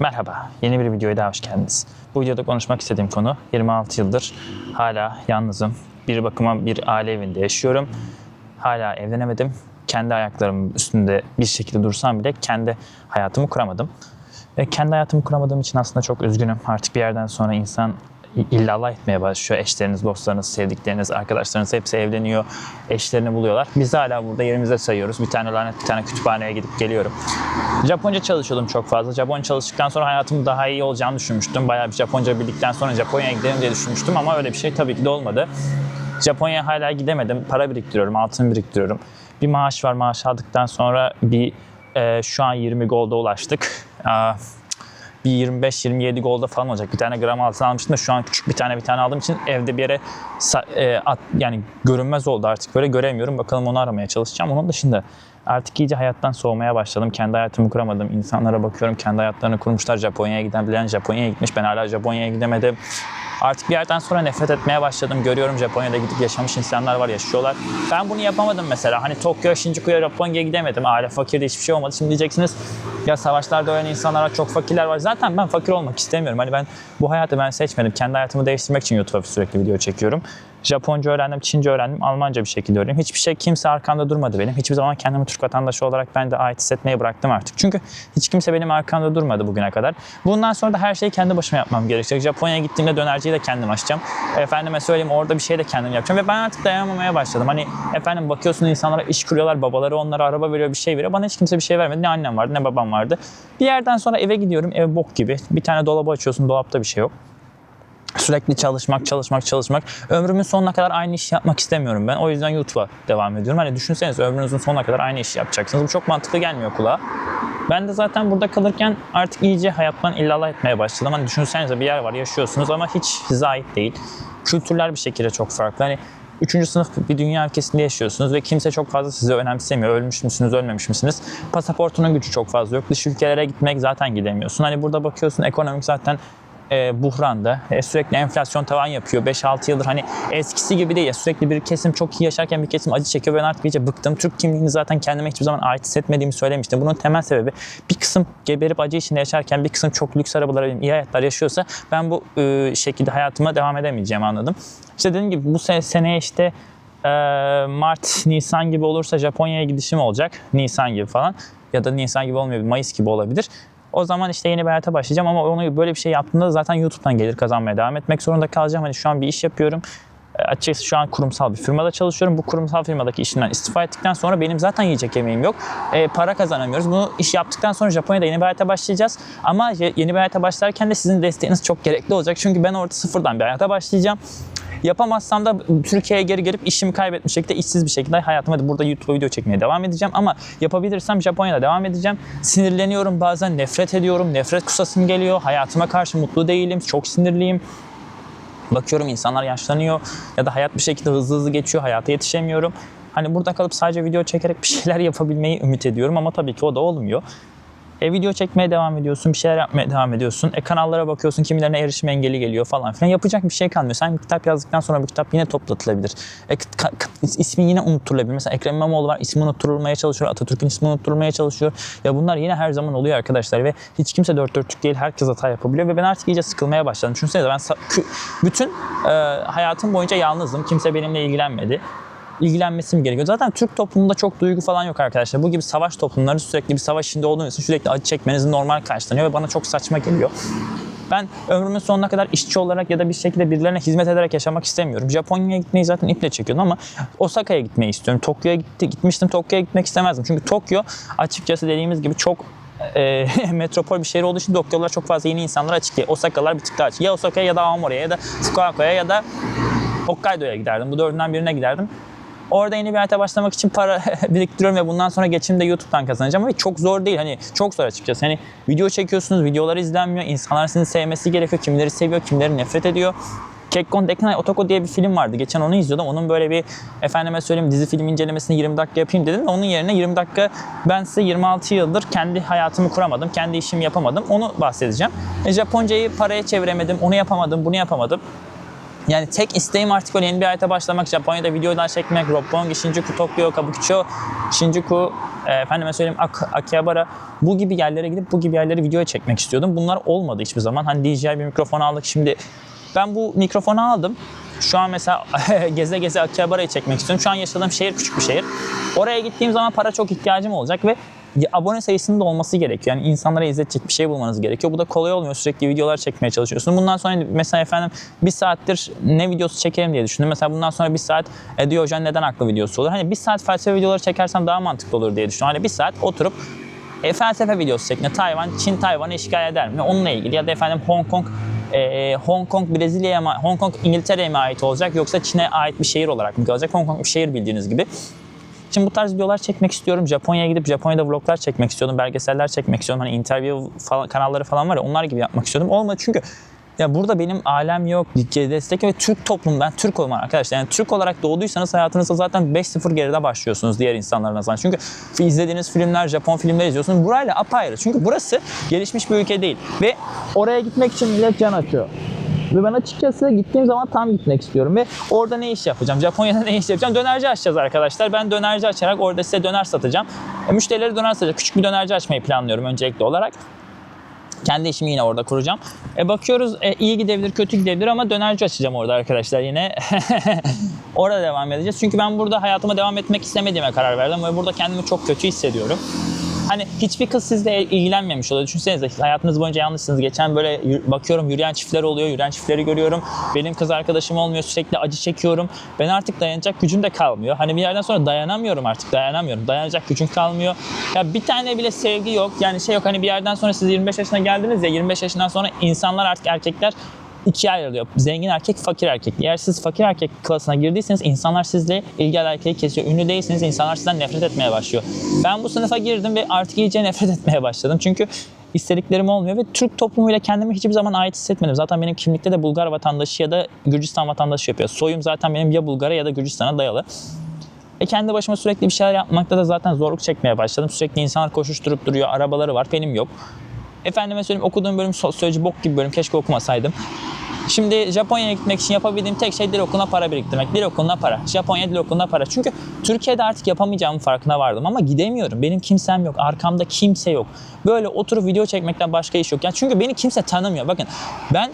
Merhaba, yeni bir videoya daha hoş geldiniz. Bu videoda konuşmak istediğim konu 26 yıldır hala yalnızım. Bir bakıma bir aile evinde yaşıyorum. Hala evlenemedim. Kendi ayaklarımın üstünde bir şekilde dursam bile kendi hayatımı kuramadım. Ve kendi hayatımı kuramadığım için aslında çok üzgünüm. Artık bir yerden sonra insan illallah etmeye başlıyor. Eşleriniz, dostlarınız, sevdikleriniz, arkadaşlarınız hepsi evleniyor. Eşlerini buluyorlar. Biz hala burada yerimizde sayıyoruz. Bir tane lanet bir tane kütüphaneye gidip geliyorum. Japonca çalışıyordum çok fazla. Japonca çalıştıktan sonra hayatım daha iyi olacağını düşünmüştüm. Bayağı bir Japonca bildikten sonra Japonya'ya gidelim diye düşünmüştüm ama öyle bir şey tabii ki de olmadı. Japonya'ya hala gidemedim. Para biriktiriyorum, altın biriktiriyorum. Bir maaş var. Maaş aldıktan sonra bir e, şu an 20 golda ulaştık. Aa, bir 25-27 golda falan olacak. Bir tane gram altın almıştım da şu an küçük bir tane bir tane aldığım için evde bir yere e, at, yani görünmez oldu artık böyle göremiyorum. Bakalım onu aramaya çalışacağım. Onun dışında artık iyice hayattan soğumaya başladım. Kendi hayatımı kuramadım. İnsanlara bakıyorum kendi hayatlarını kurmuşlar. Japonya'ya giden bilen Japonya'ya gitmiş. Ben hala Japonya'ya gidemedim. Artık bir yerden sonra nefret etmeye başladım. Görüyorum Japonya'da gidip yaşamış insanlar var, yaşıyorlar. Ben bunu yapamadım mesela. Hani Tokyo, Shinjuku'ya, Japonya'ya gidemedim. Aile fakirde hiçbir şey olmadı. Şimdi diyeceksiniz ya savaşlarda ölen insanlar var, çok fakirler var. Zaten ben fakir olmak istemiyorum. Hani ben bu hayatı ben seçmedim. Kendi hayatımı değiştirmek için YouTube'a sürekli video çekiyorum. Japonca öğrendim, Çince öğrendim, Almanca bir şekilde öğrendim. Hiçbir şey kimse arkamda durmadı benim. Hiçbir zaman kendimi Türk vatandaşı olarak ben de ait hissetmeyi bıraktım artık. Çünkü hiç kimse benim arkamda durmadı bugüne kadar. Bundan sonra da her şeyi kendi başıma yapmam gerekecek. Japonya'ya gittiğimde dönerciyi de kendim açacağım. Efendime söyleyeyim orada bir şey de kendim yapacağım. Ve ben artık dayanamamaya başladım. Hani efendim bakıyorsun insanlara iş kuruyorlar, babaları onlara araba veriyor, bir şey veriyor. Bana hiç kimse bir şey vermedi. Ne annem vardı ne babam vardı. Bir yerden sonra eve gidiyorum, ev bok gibi. Bir tane dolabı açıyorsun, dolapta bir şey yok. Sürekli çalışmak, çalışmak, çalışmak. Ömrümün sonuna kadar aynı işi yapmak istemiyorum ben. O yüzden YouTube'a devam ediyorum. Hani düşünseniz ömrünüzün sonuna kadar aynı işi yapacaksınız. Bu çok mantıklı gelmiyor kulağa. Ben de zaten burada kalırken artık iyice hayattan illallah etmeye başladım. Hani düşünsenize bir yer var, yaşıyorsunuz ama hiç size ait değil. Kültürler bir şekilde çok farklı. Hani Üçüncü sınıf bir dünya ülkesinde yaşıyorsunuz ve kimse çok fazla sizi önemsemiyor. Ölmüş müsünüz, ölmemiş misiniz? Pasaportunun gücü çok fazla yok. Dış ülkelere gitmek zaten gidemiyorsun. Hani burada bakıyorsun ekonomik zaten e, buhranda. E, sürekli enflasyon tavan yapıyor. 5-6 yıldır hani eskisi gibi değil. Sürekli bir kesim çok iyi yaşarken bir kesim acı çekiyor. Ben artık iyice bıktım. Türk kimliğini zaten kendime hiçbir zaman ait hissetmediğimi söylemiştim. Bunun temel sebebi bir kısım geberip acı içinde yaşarken bir kısım çok lüks arabalara iyi hayatlar yaşıyorsa ben bu e, şekilde hayatıma devam edemeyeceğimi anladım. İşte dediğim gibi bu sene, seneye işte e, Mart, Nisan gibi olursa Japonya'ya gidişim olacak. Nisan gibi falan. Ya da Nisan gibi olmayabilir, Mayıs gibi olabilir. O zaman işte yeni bir hayata başlayacağım ama onu böyle bir şey yaptığımda zaten YouTube'dan gelir kazanmaya devam etmek zorunda kalacağım. Hani şu an bir iş yapıyorum. E, Açıkçası şu an kurumsal bir firmada çalışıyorum. Bu kurumsal firmadaki işimden istifa ettikten sonra benim zaten yiyecek yemeğim yok. E, para kazanamıyoruz. Bunu iş yaptıktan sonra Japonya'da yeni bir hayata başlayacağız. Ama ye- yeni bir hayata başlarken de sizin desteğiniz çok gerekli olacak. Çünkü ben orada sıfırdan bir hayata başlayacağım. Yapamazsam da Türkiye'ye geri gelip işimi kaybetmiş şekilde işsiz bir şekilde hayatıma da burada YouTube'a video çekmeye devam edeceğim. Ama yapabilirsem Japonya'da devam edeceğim. Sinirleniyorum bazen, nefret ediyorum, nefret kusasım geliyor. Hayatıma karşı mutlu değilim, çok sinirliyim. Bakıyorum insanlar yaşlanıyor ya da hayat bir şekilde hızlı hızlı geçiyor, hayata yetişemiyorum. Hani burada kalıp sadece video çekerek bir şeyler yapabilmeyi ümit ediyorum ama tabii ki o da olmuyor. E, video çekmeye devam ediyorsun, bir şeyler yapmaya devam ediyorsun. E, kanallara bakıyorsun, kimilerine erişim engeli geliyor falan filan. Yapacak bir şey kalmıyor. Sen bir kitap yazdıktan sonra bu kitap yine toplatılabilir. E, ismi yine unutturulabilir. Mesela Ekrem İmamoğlu var, ismi unutturulmaya çalışıyor. Atatürk'ün ismi unutturulmaya çalışıyor. Ya bunlar yine her zaman oluyor arkadaşlar ve hiç kimse dört dörtlük değil. Herkes hata yapabiliyor ve ben artık iyice sıkılmaya başladım. Düşünsenize ben bütün e, hayatım boyunca yalnızdım. Kimse benimle ilgilenmedi ilgilenmesi gerekiyor? Zaten Türk toplumunda çok duygu falan yok arkadaşlar. Bu gibi savaş toplumları sürekli bir savaş içinde olduğunuz için sürekli acı çekmeniz normal karşılanıyor ve bana çok saçma geliyor. Ben ömrümün sonuna kadar işçi olarak ya da bir şekilde birilerine hizmet ederek yaşamak istemiyorum. Japonya'ya gitmeyi zaten iple çekiyordum ama Osaka'ya gitmeyi istiyorum. Tokyo'ya gitti, gitmiştim. Tokyo'ya gitmek istemezdim. Çünkü Tokyo açıkçası dediğimiz gibi çok e, metropol bir şehir olduğu için Tokyo'lar çok fazla yeni insanlar açık değil. Osaka'lar bir tık daha açık. Ya Osaka'ya ya da Aomori'ye ya da Fukuoka'ya ya da Hokkaido'ya giderdim. Bu dördünden birine giderdim. Orada yeni bir hayata başlamak için para biriktiriyorum ve bundan sonra geçimde de YouTube'dan kazanacağım. Ve çok zor değil. Hani çok zor açıkçası. Hani video çekiyorsunuz, videolar izlenmiyor. İnsanlar sizi sevmesi gerekiyor. Kimileri seviyor, kimileri nefret ediyor. Kekkon Dekinai Otoko diye bir film vardı. Geçen onu izliyordum. Onun böyle bir efendime söyleyeyim dizi film incelemesini 20 dakika yapayım dedim. Onun yerine 20 dakika ben size 26 yıldır kendi hayatımı kuramadım. Kendi işimi yapamadım. Onu bahsedeceğim. E, Japoncayı paraya çeviremedim. Onu yapamadım. Bunu yapamadım. Yani tek isteğim artık yeni bir hayata başlamak. Japonya'da videolar çekmek, Roppongi, Shinjuku, Tokyo, Kabukicho, Shinjuku, e, efendime söyleyeyim Ak- Akihabara. Bu gibi yerlere gidip bu gibi yerleri videoya çekmek istiyordum. Bunlar olmadı hiçbir zaman. Hani DJI bir mikrofon aldık. Şimdi ben bu mikrofonu aldım. Şu an mesela geze geze Akihabara'yı çekmek istiyorum. Şu an yaşadığım şehir küçük bir şehir. Oraya gittiğim zaman para çok ihtiyacım olacak ve abone sayısının da olması gerekiyor. Yani insanlara izletecek bir şey bulmanız gerekiyor. Bu da kolay olmuyor. Sürekli videolar çekmeye çalışıyorsun. Bundan sonra mesela efendim bir saattir ne videosu çekerim diye düşündüm. Mesela bundan sonra bir saat e, Diyojen neden aklı videosu olur. Hani bir saat felsefe videoları çekersem daha mantıklı olur diye düşündüm. Hani bir saat oturup e, felsefe videosu şeklinde Tayvan, Çin Tayvan'ı işgal eder mi? Onunla ilgili ya da efendim Hong Kong e, Hong Kong Brezilya'ya mı, Hong Kong İngiltere'ye mi ait olacak yoksa Çin'e ait bir şehir olarak mı kalacak? Hong Kong bir şehir bildiğiniz gibi. Şimdi bu tarz videolar çekmek istiyorum. Japonya'ya gidip Japonya'da vloglar çekmek istiyordum. Belgeseller çekmek istiyordum. Hani interview falan, kanalları falan var ya onlar gibi yapmak istiyordum. Olmadı çünkü ya burada benim alem yok, destek ve Türk toplum. Ben Türk olmam arkadaşlar. Yani Türk olarak doğduysanız hayatınızda zaten 5-0 geride başlıyorsunuz diğer insanlara nazaran. Çünkü izlediğiniz filmler, Japon filmleri izliyorsunuz. Burayla apayrı. Çünkü burası gelişmiş bir ülke değil. Ve oraya gitmek için millet can atıyor. Ve ben açıkçası gittiğim zaman tam gitmek istiyorum ve orada ne iş yapacağım? Japonya'da ne iş yapacağım? Dönerci açacağız arkadaşlar. Ben dönerci açarak orada size döner satacağım. E, müşterilere döner satacağım. Küçük bir dönerci açmayı planlıyorum öncelikli olarak. Kendi işimi yine orada kuracağım. E bakıyoruz e, iyi gidebilir, kötü gidebilir ama dönerci açacağım orada arkadaşlar yine. orada devam edeceğiz. Çünkü ben burada hayatıma devam etmek istemediğime karar verdim ve burada kendimi çok kötü hissediyorum. Hani hiçbir kız sizle ilgilenmemiş oluyor. Düşünsenize hayatınız boyunca yalnızsınız. Geçen böyle bakıyorum yürüyen çiftler oluyor. Yürüyen çiftleri görüyorum. Benim kız arkadaşım olmuyor. Sürekli acı çekiyorum. Ben artık dayanacak gücüm de kalmıyor. Hani bir yerden sonra dayanamıyorum artık. Dayanamıyorum. Dayanacak gücüm kalmıyor. Ya bir tane bile sevgi yok. Yani şey yok hani bir yerden sonra siz 25 yaşına geldiniz ya 25 yaşından sonra insanlar artık erkekler ikiye ayrılıyor. Zengin erkek, fakir erkek. Eğer siz fakir erkek klasına girdiyseniz insanlar sizle ilgi alakayı kesiyor. Ünlü değilseniz insanlar sizden nefret etmeye başlıyor. Ben bu sınıfa girdim ve artık iyice nefret etmeye başladım. Çünkü istediklerim olmuyor ve Türk toplumuyla kendimi hiçbir zaman ait hissetmedim. Zaten benim kimlikte de Bulgar vatandaşı ya da Gürcistan vatandaşı yapıyor. Soyum zaten benim ya Bulgar'a ya da Gürcistan'a dayalı. E kendi başıma sürekli bir şeyler yapmakta da zaten zorluk çekmeye başladım. Sürekli insanlar koşuşturup duruyor. Arabaları var. Benim yok. Efendime söyleyeyim okuduğum bölüm sosyoloji bok gibi bölüm. Keşke okumasaydım. Şimdi Japonya'ya gitmek için yapabildiğim tek şey dil okuluna para biriktirmek. Dil okuluna para. Japonya dil okuluna para. Çünkü Türkiye'de artık yapamayacağımın farkına vardım ama gidemiyorum. Benim kimsem yok. Arkamda kimse yok. Böyle oturup video çekmekten başka iş yok. Yani çünkü beni kimse tanımıyor. Bakın ben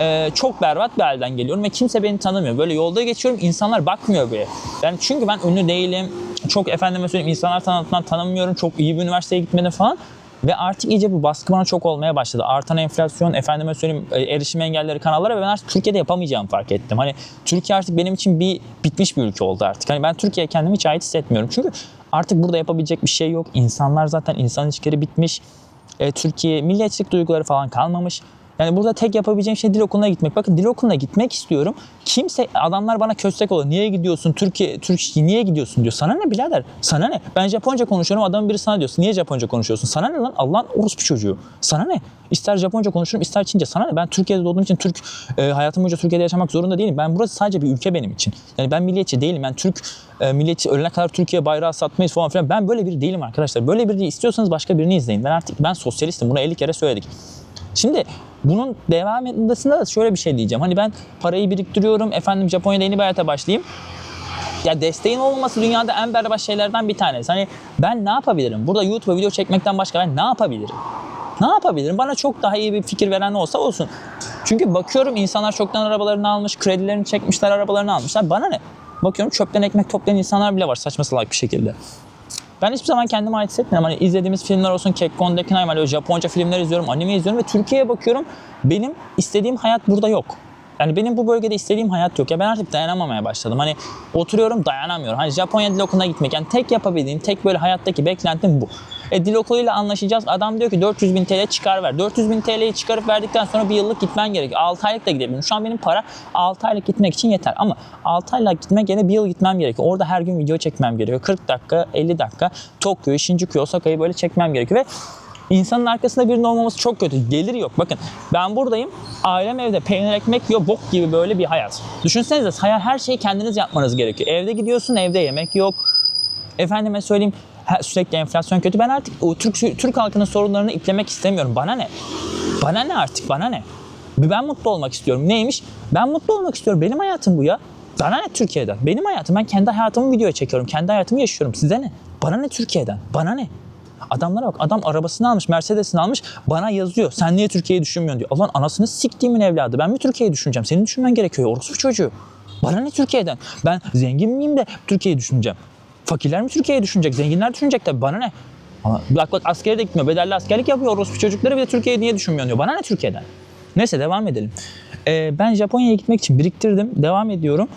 e, çok berbat bir halden geliyorum ve kimse beni tanımıyor. Böyle yolda geçiyorum insanlar bakmıyor bile. Yani çünkü ben ünlü değilim. Çok efendime söyleyeyim insanlar tarafından tanınmıyorum. Çok iyi bir üniversiteye gitmedim falan. Ve artık iyice bu baskı bana çok olmaya başladı. Artan enflasyon, efendime söyleyeyim e, erişim engelleri kanallara ve ben artık Türkiye'de yapamayacağımı fark ettim. Hani Türkiye artık benim için bir bitmiş bir ülke oldu artık. Hani ben Türkiye'ye kendimi hiç ait hissetmiyorum. Çünkü artık burada yapabilecek bir şey yok. İnsanlar zaten insan ilişkileri bitmiş. E, Türkiye milliyetçilik duyguları falan kalmamış. Yani burada tek yapabileceğim şey dil okuluna gitmek. Bakın dil okuluna gitmek istiyorum. Kimse adamlar bana köstek oluyor. Niye gidiyorsun? Türkiye Türkiye niye gidiyorsun diyor. Sana ne birader? Sana ne? Ben Japonca konuşuyorum. Adamın biri sana diyor. Niye Japonca konuşuyorsun? Sana ne lan? Allah'ın orospu çocuğu. Sana ne? İster Japonca konuşurum, ister Çince. Sana ne? Ben Türkiye'de doğduğum için Türk e, hayatım boyunca Türkiye'de yaşamak zorunda değilim. Ben burası sadece bir ülke benim için. Yani ben milliyetçi değilim. Ben Türk e, milliyetçi ölene kadar Türkiye bayrağı satmayız falan filan. Ben böyle biri değilim arkadaşlar. Böyle biri istiyorsanız başka birini izleyin. Ben artık ben sosyalistim. Bunu 50 kere söyledik. Şimdi bunun devam etmesinde de şöyle bir şey diyeceğim. Hani ben parayı biriktiriyorum. Efendim Japonya'da yeni bir hayata başlayayım. Ya desteğin olmaması dünyada en berbat şeylerden bir tanesi. Hani ben ne yapabilirim? Burada YouTube'a video çekmekten başka ben ne yapabilirim? Ne yapabilirim? Bana çok daha iyi bir fikir veren olsa olsun. Çünkü bakıyorum insanlar çoktan arabalarını almış, kredilerini çekmişler, arabalarını almışlar. Bana ne? Bakıyorum çöpten ekmek toplayan insanlar bile var saçma salak bir şekilde. Ben hiçbir zaman kendime ait hissetmiyorum. Hani izlediğimiz filmler olsun, Kekkon Dekinai, hani Japonca filmler izliyorum, anime izliyorum ve Türkiye'ye bakıyorum. Benim istediğim hayat burada yok. Yani benim bu bölgede istediğim hayat yok. Ya ben artık dayanamamaya başladım. Hani oturuyorum dayanamıyorum. Hani Japonya dil okuluna gitmek. Yani tek yapabildiğim, tek böyle hayattaki beklentim bu. E dil okuluyla anlaşacağız. Adam diyor ki 400 bin TL çıkar ver. 400 bin TL'yi çıkarıp verdikten sonra bir yıllık gitmen gerekiyor. 6 aylık da gidebilirim. Şu an benim para 6 aylık gitmek için yeter. Ama 6 aylık gitmek yerine bir yıl gitmem gerekiyor. Orada her gün video çekmem gerekiyor. 40 dakika, 50 dakika Tokyo'yu, Shinjuku'yu, Osaka'yı böyle çekmem gerekiyor. Ve İnsanın arkasında birinin olmaması çok kötü. Gelir yok. Bakın ben buradayım. Ailem evde peynir ekmek yiyor. Bok gibi böyle bir hayat. Düşünsenize hayal her şeyi kendiniz yapmanız gerekiyor. Evde gidiyorsun evde yemek yok. Efendime söyleyeyim sürekli enflasyon kötü. Ben artık o Türk Türk halkının sorunlarını iplemek istemiyorum. Bana ne? Bana ne artık? Bana ne? Ben mutlu olmak istiyorum. Neymiş? Ben mutlu olmak istiyorum. Benim hayatım bu ya. Bana ne Türkiye'den? Benim hayatım. Ben kendi hayatımı videoya çekiyorum. Kendi hayatımı yaşıyorum. Size ne? Bana ne Türkiye'den? Bana ne? Adamlara bak. Adam arabasını almış, Mercedes'ini almış. Bana yazıyor. Sen niye Türkiye'yi düşünmüyorsun diyor. Allah'ın anasını siktiğimin evladı. Ben mi Türkiye'yi düşüneceğim? Senin düşünmen gerekiyor. Orospu çocuğu. Bana ne Türkiye'den? Ben zengin miyim de Türkiye'yi düşüneceğim. Fakirler mi Türkiye'yi düşünecek? Zenginler düşünecek tabii. Bana ne? Ama bak askere de gitmiyor. Bedelli askerlik yapıyor. Orospu çocukları bir de Türkiye'yi niye düşünmüyorsun diyor. Bana ne Türkiye'den? Neyse devam edelim. Ee, ben Japonya'ya gitmek için biriktirdim. Devam ediyorum.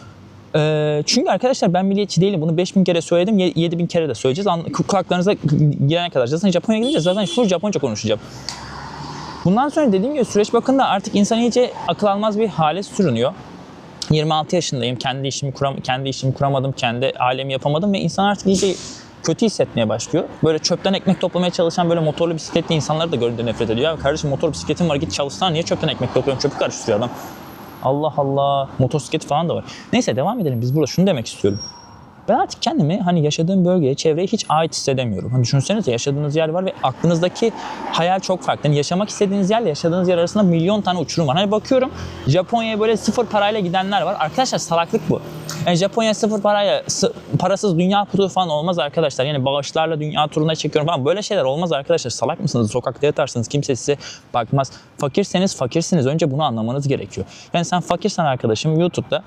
Ee, çünkü arkadaşlar ben milliyetçi değilim. Bunu 5000 kere söyledim. 7000 kere de söyleyeceğiz. Kulaklarınıza girene kadar. Zaten Japonya'ya gidince zaten full Japonca konuşacağım. Bundan sonra dediğim gibi süreç bakımında artık insan iyice akıl almaz bir hale sürünüyor. 26 yaşındayım. Kendi işimi kuram kendi işimi kuramadım, kendi ailemi yapamadım ve insan artık iyice kötü hissetmeye başlıyor. Böyle çöpten ekmek toplamaya çalışan böyle motorlu bisikletli insanları da görünce nefret ediyor. Ya kardeşim motor bisikletin var git çalışsana niye çöpten ekmek topluyorsun? Çöpü karıştırıyor adam. Allah Allah. Motosiklet falan da var. Neyse devam edelim. Biz burada şunu demek istiyorum. Ben artık kendimi hani yaşadığım bölgeye, çevreye hiç ait hissedemiyorum. Hani düşünsenize yaşadığınız yer var ve aklınızdaki hayal çok farklı. Yani yaşamak istediğiniz yerle yaşadığınız yer arasında milyon tane uçurum var. Hani bakıyorum Japonya'ya böyle sıfır parayla gidenler var. Arkadaşlar salaklık bu. Yani Japonya sıfır parayla, sı- parasız dünya turu falan olmaz arkadaşlar. Yani bağışlarla dünya turuna çekiyorum falan. Böyle şeyler olmaz arkadaşlar. Salak mısınız? Sokakta yatarsınız. Kimse size bakmaz. Fakirseniz fakirsiniz. Önce bunu anlamanız gerekiyor. Yani sen fakirsen arkadaşım YouTube'da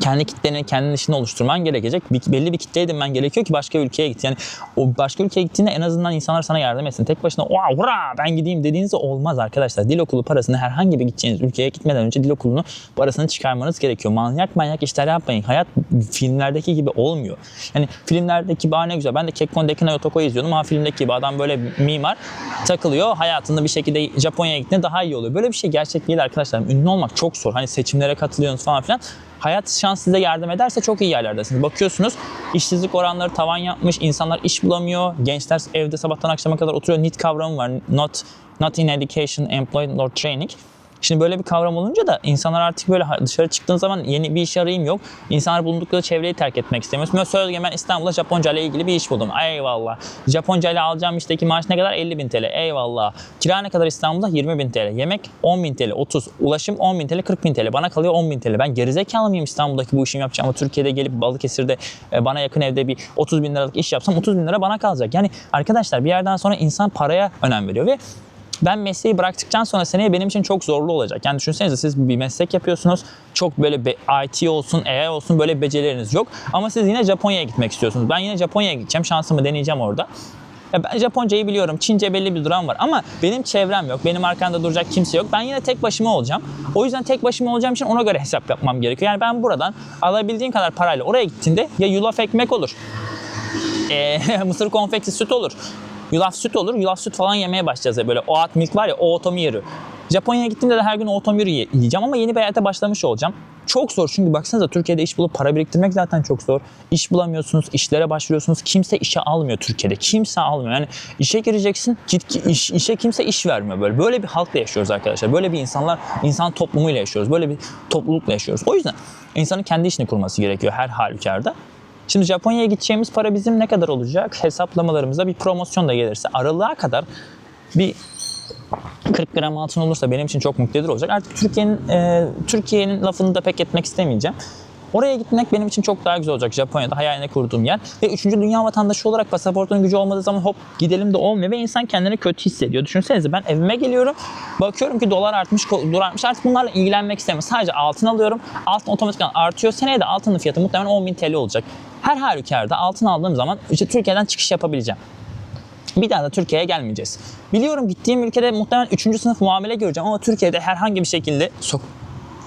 kendi kitlenin, kendi işini oluşturman gerekecek. Bir, belli bir kitle edinmen gerekiyor ki başka ülkeye git. Yani o başka ülkeye gittiğinde en azından insanlar sana yardım etsin. Tek başına "Oha, hurra ben gideyim dediğinizde olmaz arkadaşlar. Dil okulu parasını herhangi bir gideceğiniz ülkeye gitmeden önce dil okulunu parasını çıkarmanız gerekiyor. Manyak manyak işler yapmayın. Hayat filmlerdeki gibi olmuyor. Yani filmlerdeki bahane güzel. Ben de Kekkon Dekina Yotoko'yu izliyordum ama filmdeki gibi adam böyle mimar takılıyor. Hayatında bir şekilde Japonya'ya gittiğinde daha iyi oluyor. Böyle bir şey gerçek değil arkadaşlar. Ünlü olmak çok zor. Hani seçimlere katılıyorsunuz falan filan. Hayat şans size yardım ederse çok iyi yerlerdesiniz. Bakıyorsunuz işsizlik oranları tavan yapmış, insanlar iş bulamıyor, gençler evde sabahtan akşama kadar oturuyor. NEET kavramı var. Not, not in education, employed or training. Şimdi böyle bir kavram olunca da insanlar artık böyle dışarı çıktığın zaman yeni bir iş arayayım yok. İnsanlar bulundukları çevreyi terk etmek istemiyor. Mesela söyleyeyim ben İstanbul'da Japonca ile ilgili bir iş buldum. Eyvallah. Japonca ile alacağım işteki maaş ne kadar? 50 bin TL. Eyvallah. Kira ne kadar İstanbul'da? 20 bin TL. Yemek 10 bin TL. 30. Ulaşım 10 bin TL. 40 bin TL. Bana kalıyor 10 bin TL. Ben gerizekalı mıyım İstanbul'daki bu işimi yapacağım ama Türkiye'de gelip Balıkesir'de e, bana yakın evde bir 30 bin liralık iş yapsam 30 bin lira bana kalacak. Yani arkadaşlar bir yerden sonra insan paraya önem veriyor ve ben mesleği bıraktıktan sonra seneye benim için çok zorlu olacak. Yani düşünsenize siz bir meslek yapıyorsunuz. Çok böyle IT olsun, AI olsun böyle becerileriniz yok. Ama siz yine Japonya'ya gitmek istiyorsunuz. Ben yine Japonya'ya gideceğim. Şansımı deneyeceğim orada. Ya ben Japoncayı biliyorum. Çince belli bir duran var ama benim çevrem yok. Benim arkamda duracak kimse yok. Ben yine tek başıma olacağım. O yüzden tek başıma olacağım için ona göre hesap yapmam gerekiyor. Yani ben buradan alabildiğim kadar parayla oraya gittiğinde ya yulaf ekmek olur. Ee, mısır konfeksi süt olur. Yulaf süt olur. Yulaf süt falan yemeye başlayacağız ya böyle. Oat milk var ya o otomiru. Japonya'ya gittiğimde de her gün otomiru ye- yiyeceğim ama yeni bir hayata başlamış olacağım. Çok zor çünkü baksanıza Türkiye'de iş bulup para biriktirmek zaten çok zor. İş bulamıyorsunuz, işlere başvuruyorsunuz. Kimse işe almıyor Türkiye'de. Kimse almıyor. Yani işe gireceksin, git iş, işe kimse iş vermiyor böyle. Böyle bir halkla yaşıyoruz arkadaşlar. Böyle bir insanlar, insan toplumuyla yaşıyoruz. Böyle bir toplulukla yaşıyoruz. O yüzden insanın kendi işini kurması gerekiyor her halükarda. Şimdi Japonya'ya gideceğimiz para bizim ne kadar olacak? Hesaplamalarımıza bir promosyon da gelirse aralığa kadar bir 40 gram altın olursa benim için çok muktedir olacak. Artık Türkiye'nin e, Türkiye'nin lafını da pek etmek istemeyeceğim. Oraya gitmek benim için çok daha güzel olacak Japonya'da hayalini kurduğum yer. Ve 3. dünya vatandaşı olarak pasaportunun gücü olmadığı zaman hop gidelim de olmuyor ve insan kendini kötü hissediyor. Düşünsenize ben evime geliyorum bakıyorum ki dolar artmış, dolar artmış artık bunlarla ilgilenmek istemiyorum. Sadece altın alıyorum. Altın otomatikman artıyor. Seneye de altının fiyatı muhtemelen 10.000 TL olacak. Her halükarda altın aldığım zaman işte Türkiye'den çıkış yapabileceğim. Bir daha da Türkiye'ye gelmeyeceğiz. Biliyorum gittiğim ülkede muhtemelen 3. sınıf muamele göreceğim ama Türkiye'de herhangi bir şekilde sok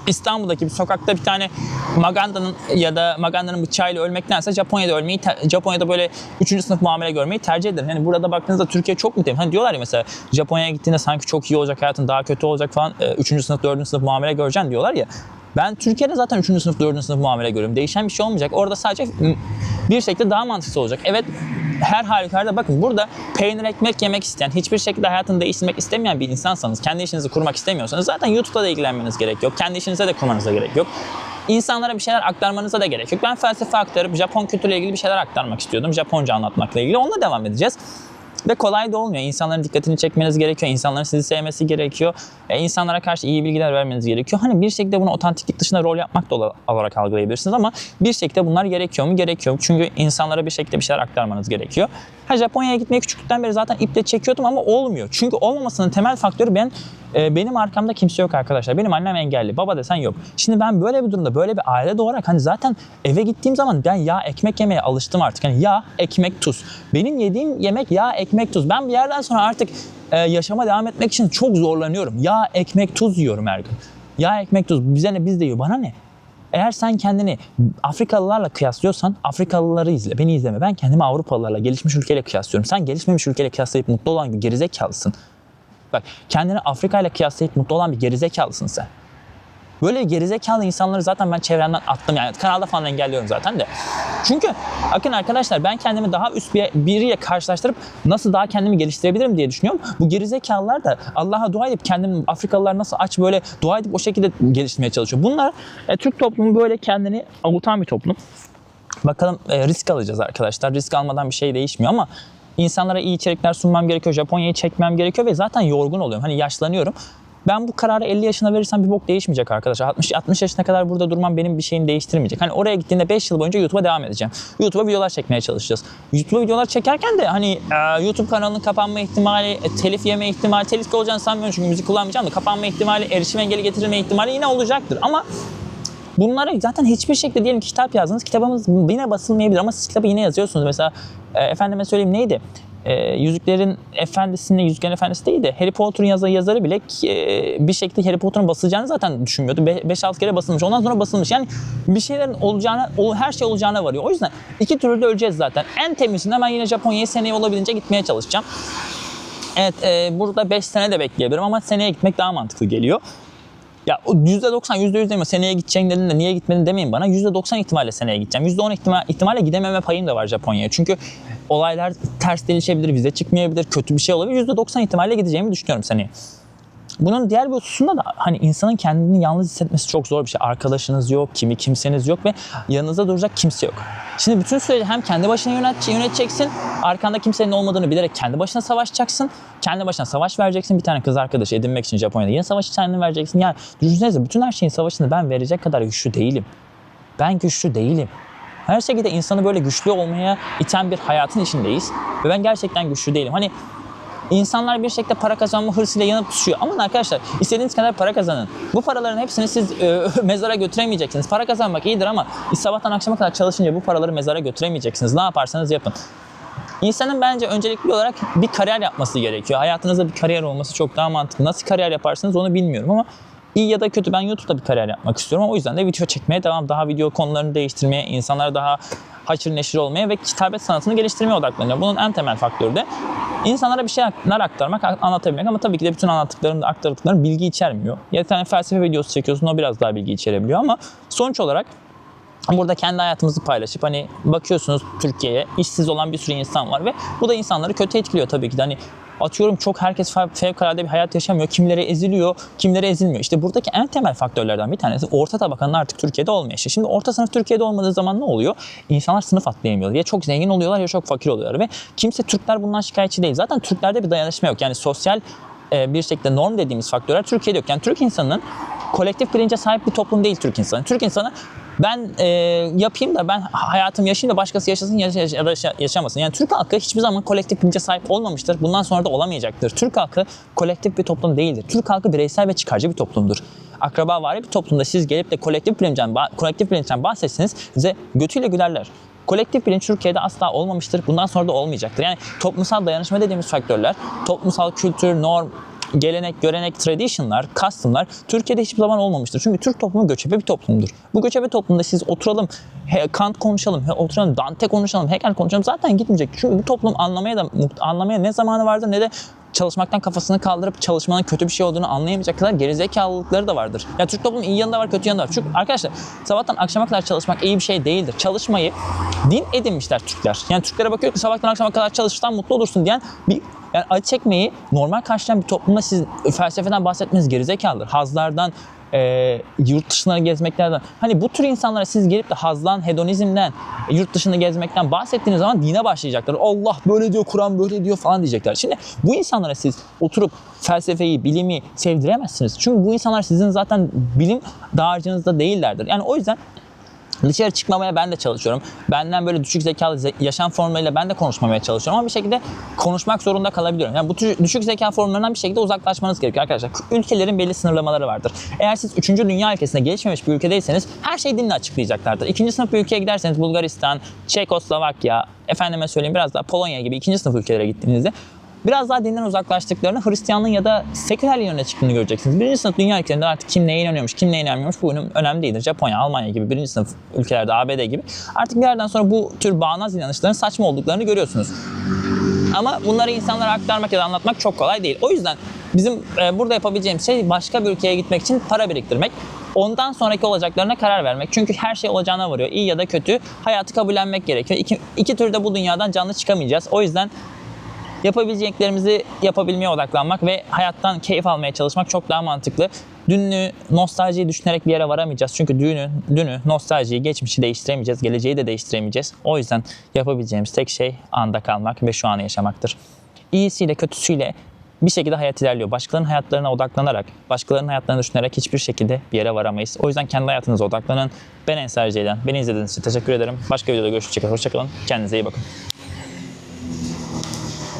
İstanbul'daki bir sokakta bir tane magandanın ya da magandanın bıçağıyla ölmektense Japonya'da ölmeyi Japonya'da böyle 3. sınıf muamele görmeyi tercih ederim. Yani burada baktığınızda Türkiye çok mu Hani diyorlar ya mesela Japonya'ya gittiğinde sanki çok iyi olacak hayatın daha kötü olacak falan 3. sınıf 4. sınıf muamele göreceksin diyorlar ya. Ben Türkiye'de zaten 3. sınıf 4. sınıf muamele görüyorum. Değişen bir şey olmayacak. Orada sadece bir şekilde daha mantıksız olacak. Evet her halükarda bakın burada peynir ekmek yemek isteyen, hiçbir şekilde hayatını değiştirmek istemeyen bir insansanız, kendi işinizi kurmak istemiyorsanız zaten YouTube'da da ilgilenmeniz gerek yok. Kendi işinize de kurmanıza gerek yok. İnsanlara bir şeyler aktarmanıza da gerek yok. Ben felsefe aktarıp Japon kültürüyle ilgili bir şeyler aktarmak istiyordum. Japonca anlatmakla ilgili. Onunla devam edeceğiz. Ve kolay da olmuyor. İnsanların dikkatini çekmeniz gerekiyor. İnsanların sizi sevmesi gerekiyor. E, insanlara karşı iyi bilgiler vermeniz gerekiyor. Hani bir şekilde bunu otantiklik dışında rol yapmak da ola- olarak algılayabilirsiniz ama bir şekilde bunlar gerekiyor mu? Gerekiyor. Çünkü insanlara bir şekilde bir şeyler aktarmanız gerekiyor. Ha Japonya'ya gitmeyi küçüklükten beri zaten iple çekiyordum ama olmuyor. Çünkü olmamasının temel faktörü ben e, benim arkamda kimse yok arkadaşlar. Benim annem engelli. Baba desen yok. Şimdi ben böyle bir durumda böyle bir aile doğarak hani zaten eve gittiğim zaman ben yağ ekmek yemeye alıştım artık. Hani yağ, ekmek, tuz. Benim yediğim yemek yağ, ekmek, tuz. Ben bir yerden sonra artık e, yaşama devam etmek için çok zorlanıyorum. Yağ, ekmek, tuz yiyorum her gün. Yağ, ekmek, tuz. Bize ne biz de yiyor. Bana ne? Eğer sen kendini Afrikalılarla kıyaslıyorsan Afrikalıları izle. Beni izleme. Ben kendimi Avrupalılarla, gelişmiş ülkeyle kıyaslıyorum. Sen gelişmemiş ülkeyle kıyaslayıp mutlu olan bir gerizekalısın. Bak kendini Afrika ile kıyaslayıp mutlu olan bir gerizekalısın sen. Böyle gerizekalı insanları zaten ben çevremden attım yani kanalda falan engelliyorum zaten de. Çünkü bakın arkadaşlar ben kendimi daha üst bir biriyle karşılaştırıp nasıl daha kendimi geliştirebilirim diye düşünüyorum. Bu gerizekalılar da Allah'a dua edip kendini Afrikalılar nasıl aç böyle dua edip o şekilde geliştirmeye çalışıyor. Bunlar e, Türk toplumu böyle kendini avutan bir toplum. Bakalım e, risk alacağız arkadaşlar. Risk almadan bir şey değişmiyor ama insanlara iyi içerikler sunmam gerekiyor. Japonya'yı çekmem gerekiyor ve zaten yorgun oluyorum. Hani yaşlanıyorum. Ben bu kararı 50 yaşına verirsem bir bok değişmeyecek arkadaşlar. 60 60 yaşına kadar burada durmam benim bir şeyini değiştirmeyecek. Hani oraya gittiğinde 5 yıl boyunca YouTube'a devam edeceğim. YouTube'a videolar çekmeye çalışacağız. YouTube'a videolar çekerken de hani e, YouTube kanalının kapanma ihtimali, e, telif yeme ihtimali, telif olacağını sanmıyorum çünkü müzik kullanmayacağım da kapanma ihtimali, erişim engeli getirilme ihtimali yine olacaktır. Ama Bunlara zaten hiçbir şekilde diyelim ki kitap yazdınız. Kitabınız yine basılmayabilir ama siz kitabı yine yazıyorsunuz. Mesela e, efendime söyleyeyim neydi? E, Yüzüklerin Efendisi'nin Yüzüklerin Efendisi değil de Harry Potter'ın yazarı, yazarı bile e, bir şekilde Harry Potter'ın basılacağını zaten düşünmüyordu. 5-6 kere basılmış. Ondan sonra basılmış. Yani bir şeylerin olacağına, ol- her şey olacağına varıyor. O yüzden iki türlü de öleceğiz zaten. En temizinde ben yine Japonya'ya seneye olabildiğince gitmeye çalışacağım. Evet e, burada 5 sene de bekleyebilirim ama seneye gitmek daha mantıklı geliyor. Ya o %90, %100 demiyor. Seneye gideceksin dedin de niye gitmedin demeyin bana. %90 ihtimalle seneye gideceğim. %10 ihtimal, ihtimalle gidememe payım da var Japonya'ya. Çünkü olaylar ters gelişebilir, vize çıkmayabilir, kötü bir şey olabilir. %90 ihtimalle gideceğimi düşünüyorum seneye. Bunun diğer bir hususunda da hani insanın kendini yalnız hissetmesi çok zor bir şey. Arkadaşınız yok, kimi kimseniz yok ve yanınızda duracak kimse yok. Şimdi bütün süreci hem kendi başına yönet, yöneteceksin, arkanda kimsenin olmadığını bilerek kendi başına savaşacaksın. Kendi başına savaş vereceksin. Bir tane kız arkadaşı edinmek için Japonya'da yine savaşı kendin vereceksin. Yani düşünsenize bütün her şeyin savaşını ben verecek kadar güçlü değilim. Ben güçlü değilim. Her şekilde insanı böyle güçlü olmaya iten bir hayatın içindeyiz. Ve ben gerçekten güçlü değilim. Hani İnsanlar bir şekilde para kazanma hırsıyla yanıp tutuşuyor. Aman arkadaşlar istediğiniz kadar para kazanın. Bu paraların hepsini siz e, mezara götüremeyeceksiniz. Para kazanmak iyidir ama sabahtan akşama kadar çalışınca bu paraları mezara götüremeyeceksiniz. Ne yaparsanız yapın. İnsanın bence öncelikli olarak bir kariyer yapması gerekiyor. Hayatınızda bir kariyer olması çok daha mantıklı. Nasıl kariyer yaparsınız onu bilmiyorum ama iyi ya da kötü ben YouTube'da bir kariyer yapmak istiyorum. O yüzden de video çekmeye devam, daha video konularını değiştirmeye, insanlara daha haşır neşir olmaya ve kitabet sanatını geliştirmeye odaklanıyorum. Bunun en temel faktörü de insanlara bir şeyler aktarmak, anlatabilmek ama tabii ki de bütün anlattıklarım da aktardıklarım bilgi içermiyor. Ya tane felsefe videosu çekiyorsun o biraz daha bilgi içerebiliyor ama sonuç olarak Burada kendi hayatımızı paylaşıp hani bakıyorsunuz Türkiye'ye işsiz olan bir sürü insan var ve bu da insanları kötü etkiliyor tabii ki de. Hani atıyorum çok herkes fev- fevkalade bir hayat yaşamıyor. Kimileri eziliyor, kimileri ezilmiyor. İşte buradaki en temel faktörlerden bir tanesi orta tabakanın artık Türkiye'de olmayışı. Şimdi orta sınıf Türkiye'de olmadığı zaman ne oluyor? İnsanlar sınıf atlayamıyorlar. Ya çok zengin oluyorlar ya çok fakir oluyorlar ve kimse Türkler bundan şikayetçi değil. Zaten Türklerde bir dayanışma yok. Yani sosyal e, bir şekilde norm dediğimiz faktörler Türkiye'de yok. Yani Türk insanının kolektif bilince sahip bir toplum değil Türk insanı. Türk insanı ben e, yapayım da ben hayatımı yaşayayım da başkası yaşasın ya ya- ya da yaşa- yaşamasın. Yani Türk halkı hiçbir zaman kolektif bilince sahip olmamıştır. Bundan sonra da olamayacaktır. Türk halkı kolektif bir toplum değildir. Türk halkı bireysel ve çıkarcı bir toplumdur. Akrabavari bir toplumda siz gelip de kolektif bilincden, ba- kolektif bilinçten bahsetseniz size götüyle gülerler. Kolektif bilinç Türkiye'de asla olmamıştır. Bundan sonra da olmayacaktır. Yani toplumsal dayanışma dediğimiz faktörler, toplumsal kültür, norm, gelenek, görenek, tradition'lar, custom'lar Türkiye'de hiçbir zaman olmamıştır. Çünkü Türk toplumu göçebe bir toplumdur. Bu göçebe toplumda siz oturalım, he- Kant konuşalım, he- oturalım Dante konuşalım, Hegel konuşalım zaten gitmeyecek. Çünkü bu toplum anlamaya da anlamaya ne zamanı vardır ne de çalışmaktan kafasını kaldırıp çalışmanın kötü bir şey olduğunu anlayamayacak kadar gerizekalılıkları da vardır. Ya Türk toplumunun iyi yanı da var, kötü yanı da var. Çünkü arkadaşlar sabahtan akşama kadar çalışmak iyi bir şey değildir. Çalışmayı din edinmişler Türkler. Yani Türklere bakıyor ki sabahtan akşama kadar çalışırsan mutlu olursun diyen bir yani acı çekmeyi normal karşılayan bir toplumda siz felsefeden bahsetmeniz gerizekalıdır. Hazlardan, e, yurt dışına gezmeklerden. Hani bu tür insanlara siz gelip de hazdan, hedonizmden, e, yurt dışını gezmekten bahsettiğiniz zaman dine başlayacaklar. Allah böyle diyor, Kur'an böyle diyor falan diyecekler. Şimdi bu insanlara siz oturup felsefeyi, bilimi sevdiremezsiniz. Çünkü bu insanlar sizin zaten bilim dağarcığınızda değillerdir. Yani o yüzden Dışarı çıkmamaya ben de çalışıyorum. Benden böyle düşük zekalı ze- yaşam formlarıyla ben de konuşmamaya çalışıyorum ama bir şekilde konuşmak zorunda kalabiliyorum. Yani bu düşük zeka formlarından bir şekilde uzaklaşmanız gerekiyor arkadaşlar. Ülkelerin belli sınırlamaları vardır. Eğer siz 3. dünya ülkesinde gelişmemiş bir ülkedeyseniz her şeyi dinle açıklayacaklardır. İkinci sınıf bir ülkeye giderseniz Bulgaristan, Çekoslovakya, efendime söyleyeyim biraz daha Polonya gibi ikinci sınıf ülkelere gittiğinizde biraz daha dinden uzaklaştıklarını, Hristiyanlığın ya da sekülerliğin öne çıktığını göreceksiniz. Birinci sınıf dünya ülkelerinde artık kim neye inanıyormuş, kim neye inanmıyormuş bu önem- önemli değildir. Japonya, Almanya gibi birinci sınıf ülkelerde, ABD gibi artık bir yerden sonra bu tür bağnaz inanışların saçma olduklarını görüyorsunuz. Ama bunları insanlara aktarmak ya da anlatmak çok kolay değil. O yüzden bizim e, burada yapabileceğimiz şey başka bir ülkeye gitmek için para biriktirmek. Ondan sonraki olacaklarına karar vermek. Çünkü her şey olacağına varıyor. İyi ya da kötü. Hayatı kabullenmek gerekiyor. İki, iki türde bu dünyadan canlı çıkamayacağız. O yüzden yapabileceklerimizi yapabilmeye odaklanmak ve hayattan keyif almaya çalışmak çok daha mantıklı. Dünü, nostaljiyi düşünerek bir yere varamayacağız. Çünkü dünü, dünü, nostaljiyi, geçmişi değiştiremeyeceğiz. Geleceği de değiştiremeyeceğiz. O yüzden yapabileceğimiz tek şey anda kalmak ve şu anı yaşamaktır. İyisiyle kötüsüyle bir şekilde hayat ilerliyor. Başkalarının hayatlarına odaklanarak, başkalarının hayatlarını düşünerek hiçbir şekilde bir yere varamayız. O yüzden kendi hayatınıza odaklanın. Ben Ensar Ceylan. Beni izlediğiniz için teşekkür ederim. Başka videoda görüşecek. Hoşçakalın. Kendinize iyi bakın.